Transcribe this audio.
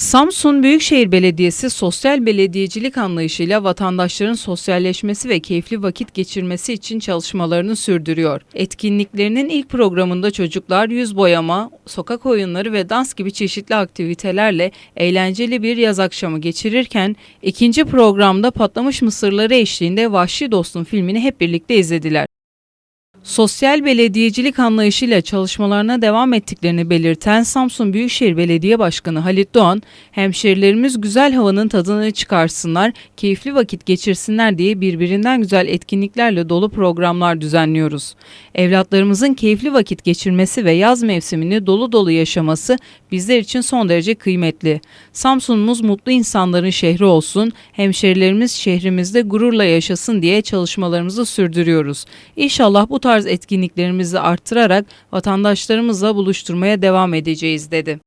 Samsun Büyükşehir Belediyesi sosyal belediyecilik anlayışıyla vatandaşların sosyalleşmesi ve keyifli vakit geçirmesi için çalışmalarını sürdürüyor. Etkinliklerinin ilk programında çocuklar yüz boyama, sokak oyunları ve dans gibi çeşitli aktivitelerle eğlenceli bir yaz akşamı geçirirken ikinci programda patlamış mısırları eşliğinde Vahşi Dostum filmini hep birlikte izlediler. Sosyal belediyecilik anlayışıyla çalışmalarına devam ettiklerini belirten Samsun Büyükşehir Belediye Başkanı Halit Doğan, hemşerilerimiz güzel havanın tadını çıkarsınlar, keyifli vakit geçirsinler diye birbirinden güzel etkinliklerle dolu programlar düzenliyoruz. Evlatlarımızın keyifli vakit geçirmesi ve yaz mevsimini dolu dolu yaşaması bizler için son derece kıymetli. Samsun'umuz mutlu insanların şehri olsun, hemşerilerimiz şehrimizde gururla yaşasın diye çalışmalarımızı sürdürüyoruz. İnşallah bu tarz etkinliklerimizi arttırarak vatandaşlarımızla buluşturmaya devam edeceğiz dedi.